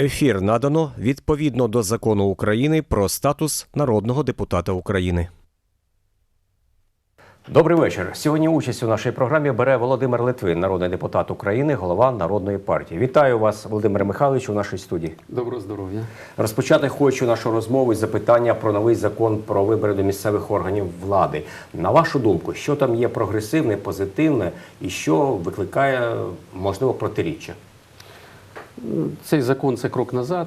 Ефір надано відповідно до закону України про статус народного депутата України. Добрий вечір. Сьогодні участь у нашій програмі бере Володимир Литвин, народний депутат України, голова народної партії. Вітаю вас, Володимир Михайлович, у нашій студії. Доброго здоров'я. Розпочати хочу нашу розмову з запитання про новий закон про вибори до місцевих органів влади. На вашу думку, що там є прогресивне, позитивне і що викликає можливо протиріччя? Цей закон це крок назад.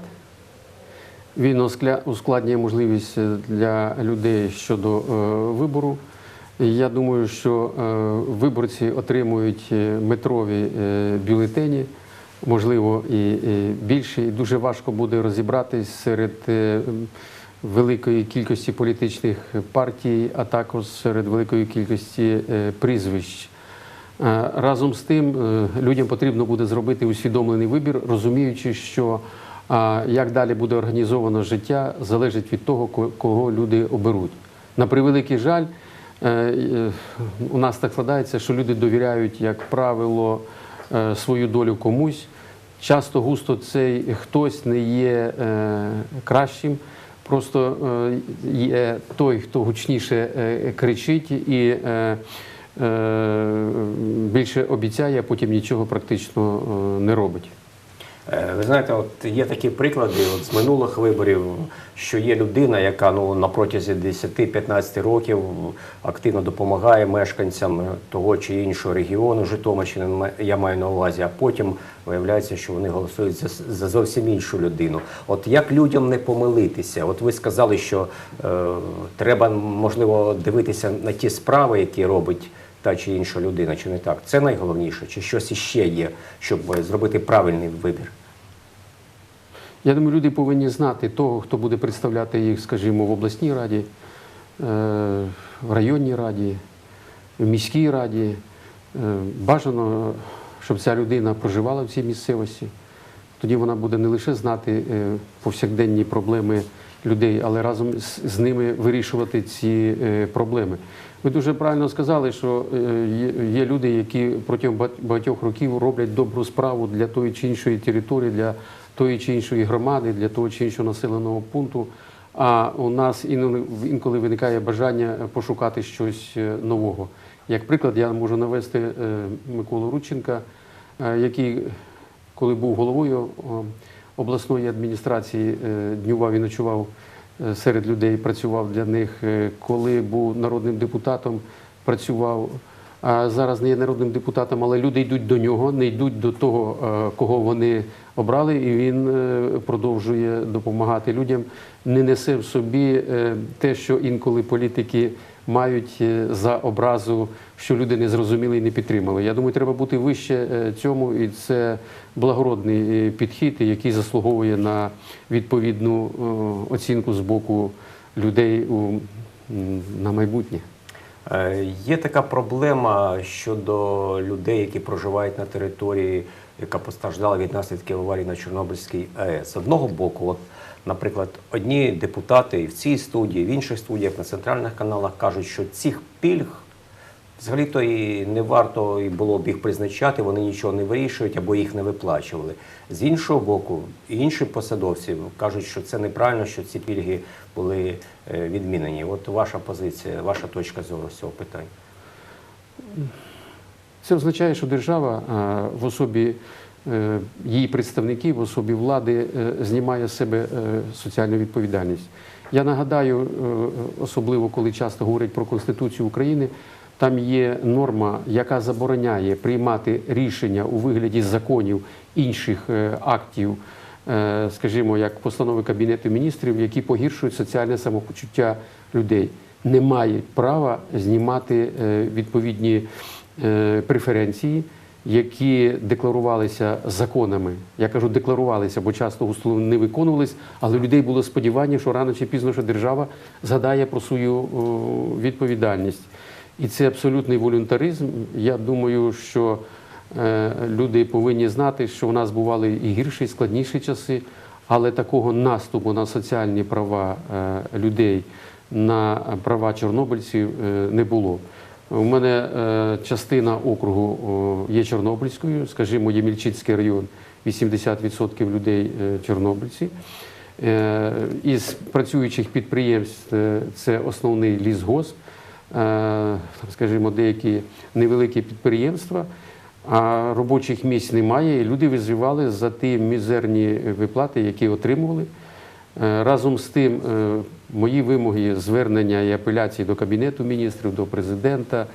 Він ускладнює можливість е, для людей щодо е, вибору. Я думаю, що е, виборці отримують метрові бюлетені, можливо, і, більше. І дуже важко буде розібратись серед великої кількості політичних партій, а також серед великої кількості прізвищ. Е, Разом з тим, е, людям потрібно буде зробити усвідомлений вибір, розуміючи, що е, як далі буде організовано життя, залежить від того, кого люди оберуть. На превеликий жаль, у нас так складається, що люди довіряють, як правило, свою долю комусь. Часто густо цей хтось не є кращим. Просто є той, хто гучніше кричить і більше обіцяє, а потім нічого практично е, не робить. Е, Ви знаєте, от є такі приклади от з минулих виборів, що є людина, яка ну на протязі 10-15 років активно допомагає мешканцям того чи іншого регіону Житомирщини, я маю на увазі, а потім виявляється, що вони голосують за, за зовсім іншу людину. От як людям не помилитися? От ви сказали, що е, треба можливо дивитися на ті справи, які робить. Та чи інша людина, чи не так? Це найголовніше, чи щось іще є, щоб е, зробити правильний вибір? Я думаю, люди повинні знати того, хто буде представляти їх, скажімо, в обласній раді, е, в районній раді, в міській раді. Е, Бажано, щоб ця людина проживала в цій місцевості. Тоді вона буде не лише знати повсякденні проблеми людей, але разом з- ними вирішувати ці е, проблеми. Ви дуже правильно сказали, що е, є- люди, які протягом багатьох років роблять добру справу для тої чи іншої території, для тої чи іншої громади, для того чи іншого населеного пункту. А у нас інколи, виникає бажання пошукати щось е, нового. Як приклад, я можу навести Миколу Рудченка, який, коли був головою обласної адміністрації, е, днював і ночував е, серед людей, працював для них. Е, Коли був народним депутатом, працював. А зараз не є народним депутатом, але люди йдуть до нього, не йдуть до того, кого вони обрали, і він продовжує допомагати людям. Не несе в собі те, що інколи політики мають е, за образу, що люди не зрозуміли і не підтримали. Я думаю, треба бути вище е, цьому, і це благородний е, підхід, який заслуговує на відповідну оцінку з боку людей на майбутнє. Є така проблема щодо людей, які проживають на території, яка постраждала від наслідків аварії на Чорнобильській АЕС. З одного боку, от, наприклад, одні депутати і в цій студії, в інших студіях на центральних каналах кажуть, що цих пільг взагалі-то і не варто і було б їх призначати, вони нічого не вирішують або їх не виплачували. З іншого боку, інші посадовці кажуть, що це неправильно, що ці пільги були е, відмінені. От ваша позиція, ваша точка зору з цього питання. Це означає, що держава е, в особі е, її представників, в особі влади е, знімає з себе соціальну відповідальність. Я нагадаю, особливо коли часто говорять про Конституцію України, там є норма, яка забороняє приймати рішення у вигляді законів інших актів, скажімо, як постанови Кабінету міністрів, які погіршують соціальне самопочуття людей. Не мають права знімати відповідні преференції, які декларувалися законами. Я кажу, декларувалися, бо часто не виконувались, але людей було сподівання, що рано чи пізно що держава згадає про свою відповідальність. І це абсолютний волюнтаризм. Я думаю, що е, люди повинні знати, що в нас бували і гірші, і складніші часи, але такого наступу на соціальні права е, людей, на права чорнобильців е, не було. У мене е, частина округу є Чорнобильською, скажімо, Ємільчицький район 80% людей е, чорнобильці. Е, Із працюючих підприємств це основний лісгосп, скажімо, деякі невеликі підприємства, а робочих місць немає, і люди виживали за ті мізерні виплати, які отримували. Е, Разом з тим, е, мої вимоги, звернення і апеляції до Кабінету міністрів, до президента,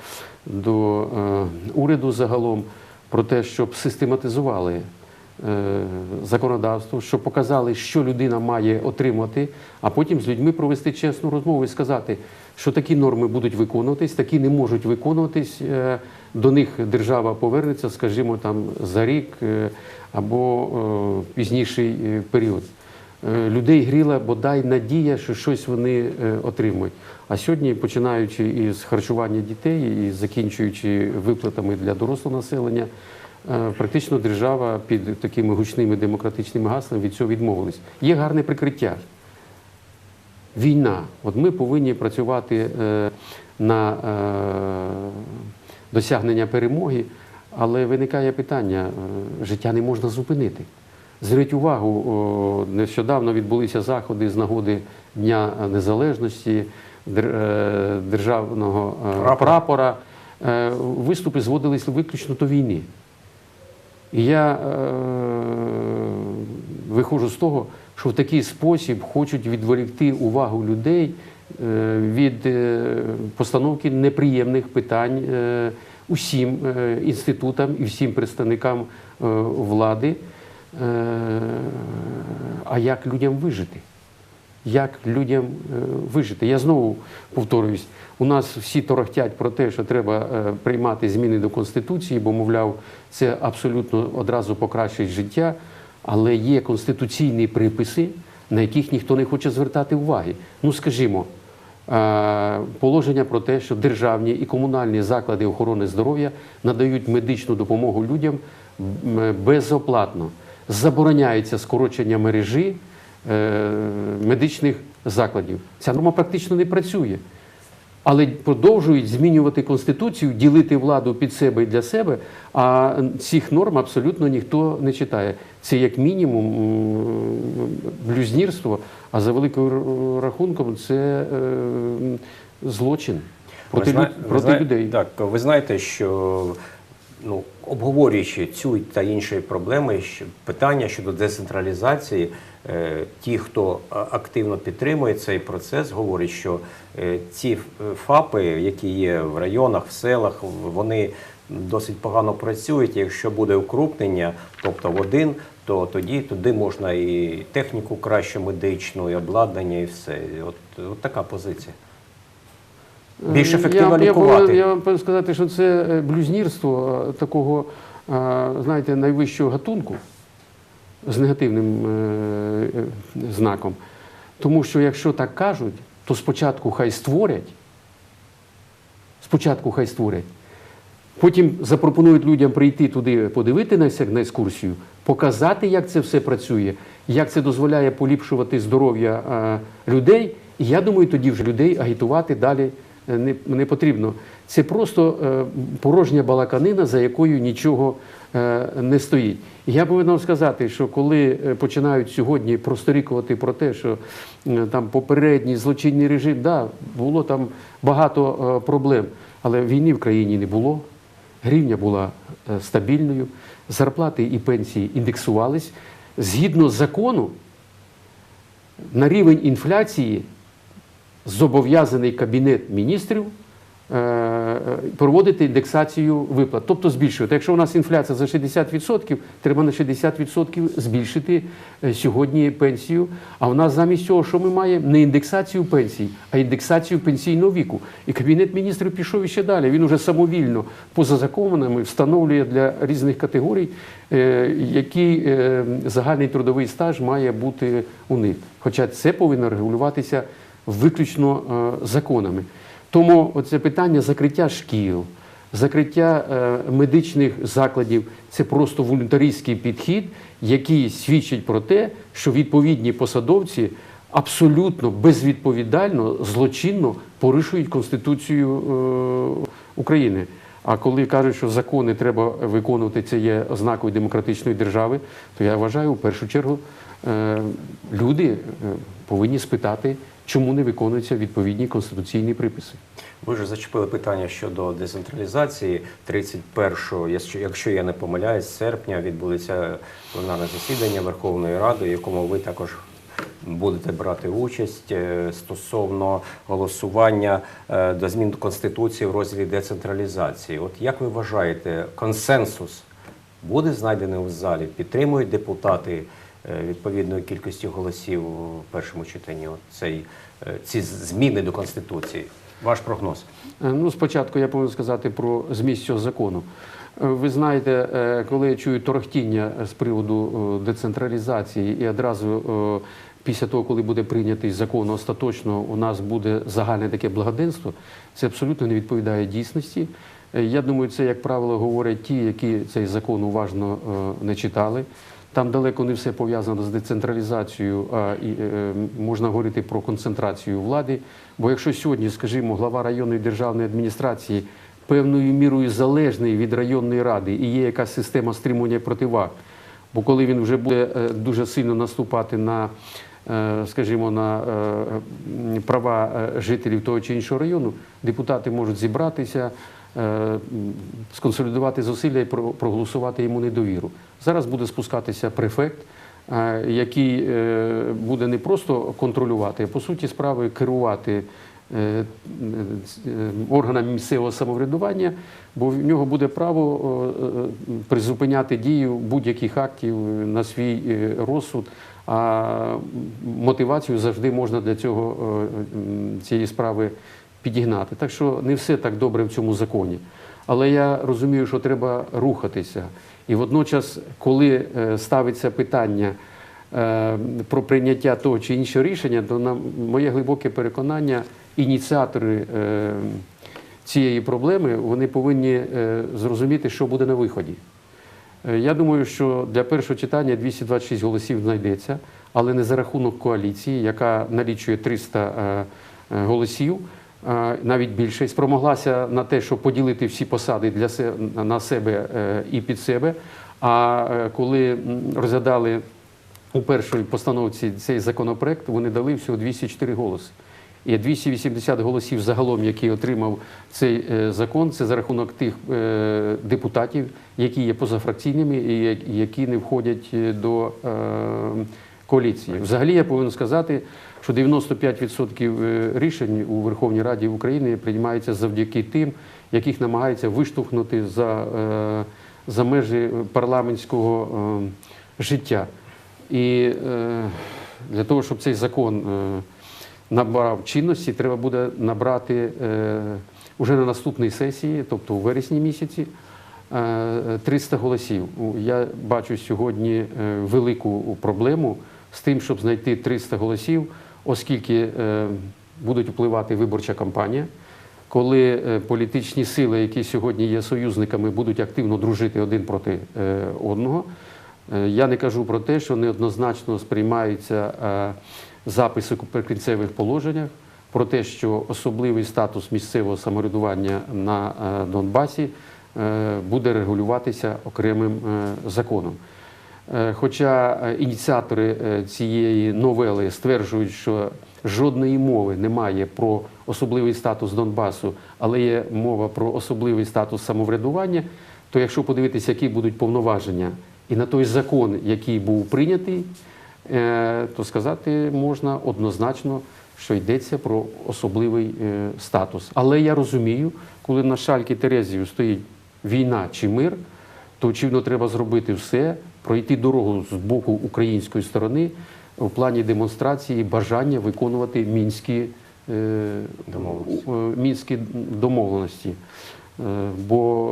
до е, уряду загалом про те, щоб систематизували законодавство, щоб показали, що людина має отримати, а потім з людьми провести чесну розмову і сказати, що такі норми будуть виконуватись, такі не можуть виконуватись. До них держава повернеться, скажімо, там за рік або пізніший період. Е, Людей гріла бодай надія, що щось вони е, отримують. А сьогодні, починаючи із харчування дітей і закінчуючи виплатами для дорослого населення, е, практично держава під такими гучними демократичними гаслами від цього відмовилась. Є гарне прикриття. Війна. От ми повинні працювати на досягнення перемоги, але виникає питання: життя не можна зупинити. Зверніть увагу, нещодавно відбулися заходи з нагоди Дня Незалежності, е, державного е, Прапора. Е, Виступи зводились виключно до війни. І я е, виходжу з того, що в такий спосіб хочуть відволікти увагу людей е, від е, постановки неприємних питань е, усім е, інститутам і всім представникам е, влади. Е, а як людям вижити? Як людям е, вижити? Я знову повторююсь, у нас всі торохтять про те, що треба е, приймати зміни до Конституції, бо, мовляв, це абсолютно одразу покращить життя, але є конституційні приписи, на яких ніхто не хоче звертати уваги. Ну, скажімо, положення про те, що державні і комунальні заклади охорони здоров'я надають медичну допомогу людям безоплатно. Забороняється скорочення мережі е, медичних закладів. Ця норма практично не працює. Але продовжують змінювати конституцію, ділити владу під себе і для себе. А цих норм абсолютно ніхто не читає. Це як мінімум блюзнірство, а за великим рахунком це е, злочин проти, Ви зна- проти людей. Так, ви знаєте, що ну, обговорюючи цю та інші проблеми, питання щодо децентралізації, е, ті, хто активно підтримує цей процес, говорять, що е, ці ФАПи, які є в районах, в селах, вони досить погано працюють. Якщо буде укрупнення, тобто в один, то тоді туди можна і техніку кращу медичну, і обладнання, і все. От, от така позиція. Більш ефективно Е, я, лікувати. Я, вам повинен сказати, що це е, блюзнірство е, такого, знаєте, найвищого гатунку з негативним знаком. Тому що якщо так кажуть, то спочатку хай створять, спочатку хай створять, потім запропонують людям прийти туди, подивитися на екскурсію, показати, як це все працює, як це дозволяє поліпшувати здоров'я людей. І я думаю, тоді вже людей агітувати далі не, не потрібно. Це просто е, порожня балаканина, за якою нічого е, не стоїть. Я повинен вам сказати, що коли е, починають сьогодні просторікувати про те, що е, там попередній злочинний режим, да, було там багато е, проблем, але війни в країні не було. Гривня була е, стабільною, зарплати і пенсії індексувались. Згідно закону, на рівень інфляції зобов'язаний Кабінет міністрів е, проводити індексацію виплат, тобто збільшувати. Якщо у нас інфляція за 60%, треба на 60% збільшити е, сьогодні пенсію. А у нас замість цього, що ми маємо? Не індексацію пенсій, а індексацію пенсійного віку. І Кабінет міністрів пішов іще далі. Він уже самовільно, поза законами, встановлює для різних категорій, е, який е, загальний трудовий стаж має бути у них. Хоча це повинно регулюватися виключно е, законами. Тому оце питання закриття шкіл, закриття е, медичних закладів це просто волюнтаристський підхід, який свідчить про те, що відповідні посадовці абсолютно безвідповідально, злочинно порушують Конституцію е, України. А коли кажуть, що закони треба виконувати, це є ознакою демократичної держави, то я вважаю, в першу чергу люди повинні спитати, чому не виконуються відповідні конституційні приписи. Ви вже зачепили питання щодо децентралізації. 31-го, якщо- я не помиляюсь, серпня відбудеться пленарне засідання Верховної Ради, в якому ви також будете брати участь е, стосовно голосування е, до змін до Конституції в розділі децентралізації. От як ви вважаєте, консенсус буде знайдений у залі? Підтримують депутати відповідної кількості голосів у першому читанні? Цей, е, ці зміни до Конституції? Ваш прогноз? Е, Ну, спочатку я повинен сказати про зміст цього закону. Е, Ви знаєте, е, коли я чую торохтіння з приводу е, децентралізації, і одразу е, після того, коли буде прийнятий закон, остаточно у нас буде загальне таке благоденство, це абсолютно не відповідає дійсності. Е, Я думаю, це, як правило, говорять ті, які цей закон уважно е, не читали. Там далеко не все пов'язано з децентралізацією, а і е, можна говорити про концентрацію влади. Бо якщо сьогодні, скажімо, глава районної державної адміністрації певною мірою залежний від районної ради і є якась система стримування противаг, бо коли він вже буде е, дуже сильно наступати на, е, скажімо, на е, права е, жителів того чи іншого району, депутати можуть зібратися. Е, Сконсолідувати зусилля і про- проголосувати йому недовіру. Зараз буде спускатися префект, е, який е, буде не просто контролювати, а по суті справи керувати органами місцевого самоврядування, бо в нього буде право призупиняти дію будь-яких актів на свій розсуд. А мотивацію завжди можна для цього цієї справи підігнати. Так що не все так добре в цьому законі. Але я розумію, що треба рухатися. І водночас, коли е, ставиться питання е, про прийняття того чи іншого рішення, то на моє глибоке переконання, ініціатори е, цієї проблеми вони повинні зрозуміти, що буде на виході. Я думаю, що для першого читання 226 голосів знайдеться, але не за рахунок коаліції, яка налічує 300 е, е, голосів, навіть більше, спромоглася на те, щоб поділити всі посади для се- на себе е, і під себе. А е, коли розглядали у першій постановці цей законопроект, вони дали всього 204 голоси. І 280 голосів загалом, які отримав цей е, закон, це за рахунок тих депутатів, які є позафракційними і які не входять до коаліції. Взагалі я повинен сказати, що 95% е, рішень у Верховній Раді України приймаються завдяки тим, яких намагаються виштовхнути за, е, за межі парламентського е, життя. І для того, щоб цей закон набрав чинності, треба буде набрати е, уже на наступній сесії, тобто у вересні місяці, е, 300 голосів. Я бачу сьогодні велику проблему з тим, щоб знайти 300 голосів, оскільки е, будуть впливати виборча кампанія. Коли е, політичні сили, які сьогодні є союзниками, будуть активно дружити один проти е, одного, Я не кажу про те, що неоднозначно сприймаються записи у прикінцевих положеннях про те, що особливий статус місцевого самоврядування на Донбасі буде регулюватися окремим законом. Е, Хоча е, ініціатори е, цієї новели стверджують, що жодної мови немає про особливий статус Донбасу, але є мова про особливий статус самоврядування, то якщо подивитися, які будуть повноваження і на той закон, який був прийнятий, то сказати можна однозначно, що йдеться про особливий статус. Але я розумію, коли на шальки Терезію стоїть війна чи мир, то очевидно треба зробити все, пройти дорогу з боку української сторони в плані демонстрації бажання виконувати мінські, е, Домовленості. е, мінські домовленості. Е, Бо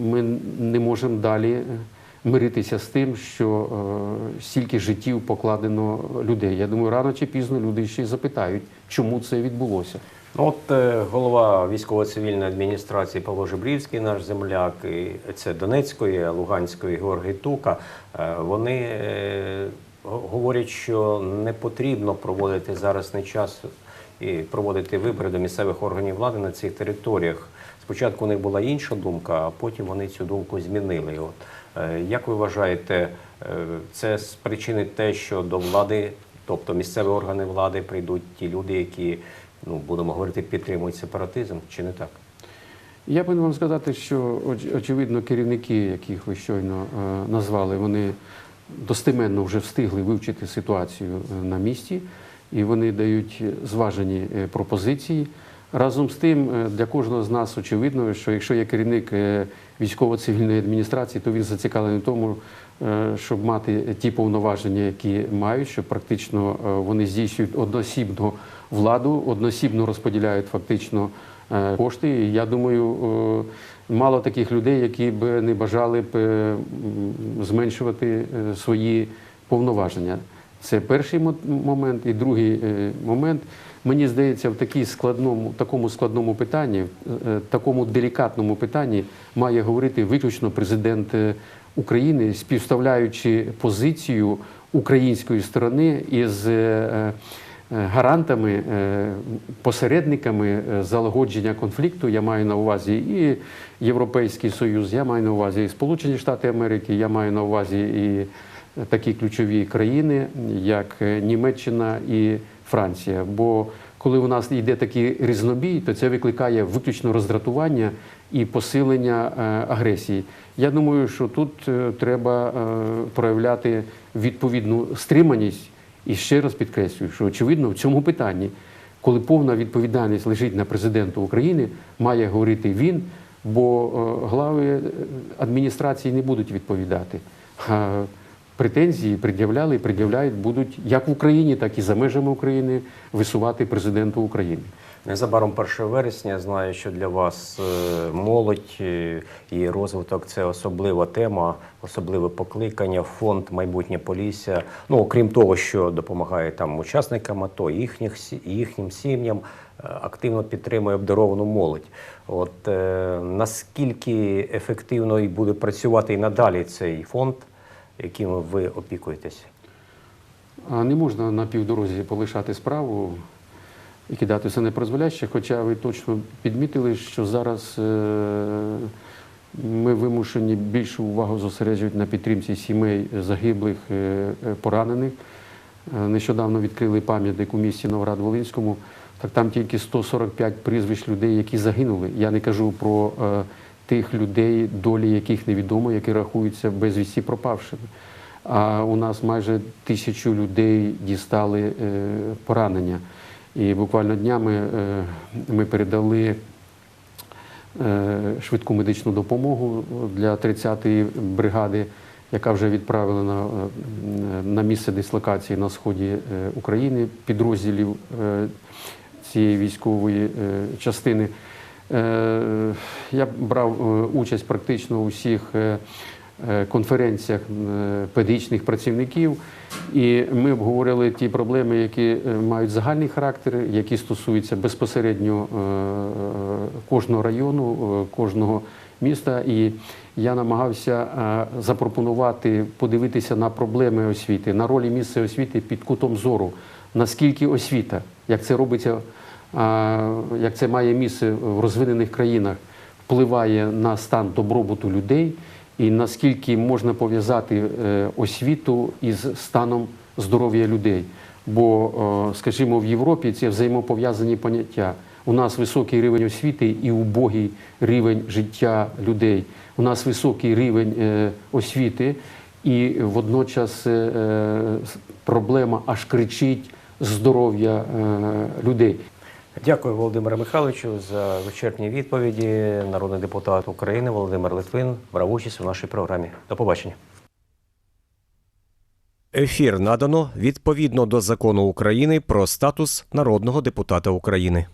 е, ми не можемо далі миритися з тим, що е, стільки життів покладено людей. Я думаю, рано чи пізно люди ще й запитають, чому це відбулося. Ну, От е, голова військово-цивільної адміністрації Павло Жебрівський, наш земляк, і це Донецької, Луганської Георгій Тука. е, Вони е, говорять, що не потрібно проводити зараз не час і проводити вибори до місцевих органів влади на цих територіях. Спочатку у них була інша думка, а потім вони цю думку змінили. От як ви вважаєте, це спричинить те, що до влади, тобто місцеві органи влади, прийдуть ті люди, які ну будемо говорити, підтримують сепаратизм, чи не так? Я повинен вам сказати, що очевидно керівники, яких ви щойно е, назвали, вони достеменно вже встигли вивчити ситуацію е, на місці, і вони дають зважені е, пропозиції. Разом з тим, е, для кожного з нас очевидно, що якщо є керівник е, військово-цивільної адміністрації, то він зацікавлений в тому, е, щоб мати ті повноваження, які мають, що практично вони здійснюють одноосібно владу, одноосібно розподіляють фактично кошти. Я думаю, мало таких людей, які б не бажали б зменшувати свої повноваження. Це перший момент. І другий момент. Мені здається, в такій складному, такому складному питанні, е, такому делікатному питанні має говорити виключно президент е, України, співставляючи позицію української сторони із е, е, гарантами, е, посередниками е, залагодження конфлікту. Я маю на увазі і Європейський Союз, я маю на увазі і Сполучені Штати Америки, я маю на увазі і такі ключові країни, як е, Німеччина і Франція. Бо коли у нас йде такий різнобій, то це викликає виключно роздратування і посилення е, агресії. Я думаю, що тут е, треба е, проявляти відповідну стриманість. І ще раз підкреслюю, що очевидно в цьому питанні, коли повна відповідальність лежить на президенту України, має говорити він, бо глави адміністрації не будуть відповідати. Претензії пред'являли і пред'являють будуть як в Україні, так і за межами України висувати президенту України. Незабаром 1 вересня я знаю, що для вас е, молодь е, і розвиток це особлива тема, особливе покликання, фонд майбутнє Полісся. Ну окрім того, що допомагає там учасникам АТО, їхніх їхнім сім'ям, е, активно підтримує обдаровану молодь. От е, наскільки ефективно і буде працювати і надалі цей фонд, яким ви опікуєтесь? Не можна на півдорозі полишати справу і кидати все непризволяще, хоча ви точно підмітили, що зараз е, ми вимушені більшу увагу зосереджувати на підтримці сімей загиблих, е, е, поранених. Нещодавно відкрили пам'ятник у місті Новоград-Волинському. Так там тільки 145 прізвищ людей, які загинули. Я не кажу про тих людей, долі яких невідомо, які рахуються безвісті пропавшими. А у нас майже тисячу людей дістали е, поранення. І буквально днями е, ми передали е, швидку медичну допомогу для 30-ї бригади, яка вже відправила на, на місце дислокації на сході України підрозділів цієї військової частини. Е, Я брав е, участь практично у всіх е, конференціях педагогічних працівників, і ми обговорили ті проблеми, які мають загальний характер, які стосуються безпосередньо кожного району, кожного міста. І я намагався запропонувати подивитися на проблеми освіти, на ролі місця освіти під кутом зору, наскільки освіта, як це робиться, як це має місце в розвинених країнах, впливає на стан добробуту людей, і наскільки можна пов'язати е, освіту із станом здоров'я людей. Бо, е, скажімо, в Європі це взаємопов'язані поняття. У нас високий рівень освіти і убогий рівень життя людей. У нас високий рівень е, освіти, і водночас проблема аж кричить здоров'я людей. Дякую, Володимире Михайловичу, за вичерпні відповіді. Народний депутат України Володимир Литвин брав участь у нашій програмі. До побачення. Ефір надано відповідно до закону України про статус народного депутата України.